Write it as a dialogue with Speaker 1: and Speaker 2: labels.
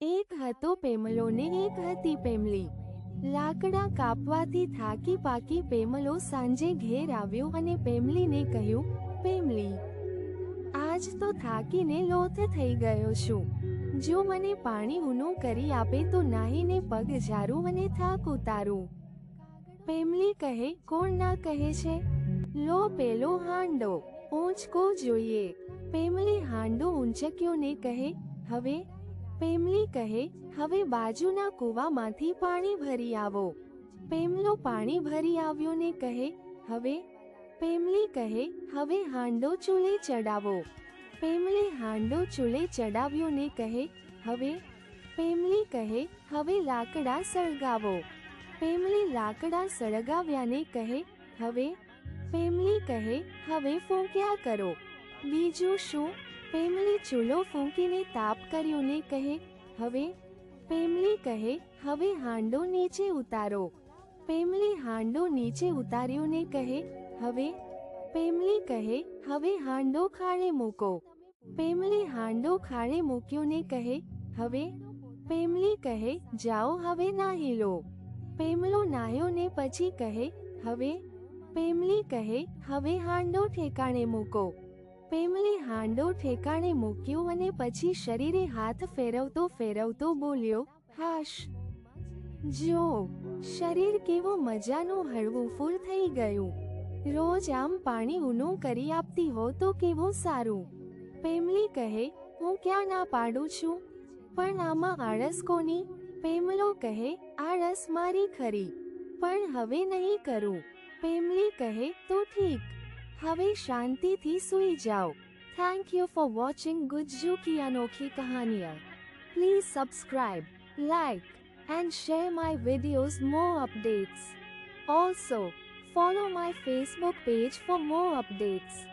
Speaker 1: એક હતો પેમલો ને એક હતી પેમલી. લાકડા કાપવાથી થાકી પાકી પેમલો સાંજે ઘેર આવ્યો અને પેમલીને કહ્યું, પેમલી, આજ તો થાકીને લોથ થઈ ગયો છું. જો મને પાણી ઊનું કરી આપે તો નાહીને પગ ઝારું અને થાક ઉતારું. પેમલી કહે, કોણ ના કહે છે? લો પેલો હાંડો, ઊંચકો જોઈએ. પેમલી હાંડો ઊંચક્યો ને કહે, હવે પેમલી કહે, હવે બાજુના કૂવામાંથી પાણી ભરી આવો. પેમલો પાણી ભરી આવ્યો ને કહે, હવે? પેમલી કહે, હવે હાંડો ચૂલે ચડાવો. પેમલે હાંડો ચૂલે ચડાવ્યો ને કહે, હવે? પેમલી કહે, હવે લાકડા સળગાવો. પેમલે લાકડા સળગાવ્યા ને કહે, હવે? પેમલી કહે, હવે ફૂંક્યા કરો. બીજું શું? પેમલી ચૂલો ફૂંકીને તાપ કર્યો ને કહે, હવે? પેમલી કહે, હવે હાંડો નીચે ઉતારો. પેમલી હાંડો નીચે ઉતાર્યો ને કહે, હવે? પેમલી કહે, હવે હાંડો ખાડે મૂકો. પેમલી હાંડો ખાડે મૂક્યો ને કહે, હવે? પેમલી કહે, જાઓ હવે નાહી લો. પેમલો નાહ્યો ને પછી કહે, હવે? પેમલી કહે, હવે હાંડો ઠેકાણે મૂકો. પેમલી હાંડો ઠેકાણે મૂક્યો અને પછી શરીરે હાથ ફેરવતો ફેરવતો બોલ્યો, હાશ. જો, શરીર કેવો મજાનું હળવું ફૂલ થઈ ગયું. રોજ આમ પાણી ઊનું કરી આપતી હો તો કેવું સારું. પેમલી કહે, હું ક્યાં ના પાડું છું? પણ આમાં આળસ કોની? પેમલો કહે, આળસ મારી ખરી. પણ હવે નહીં કરું. પેમલી કહે, તો ઠીક. હવે શાંતિથી સૂઈ જાઓ thank you for watching Gujju કી અનોખી કહાનિયા please subscribe like and share my videos more updates. Also, follow my Facebook page for more updates.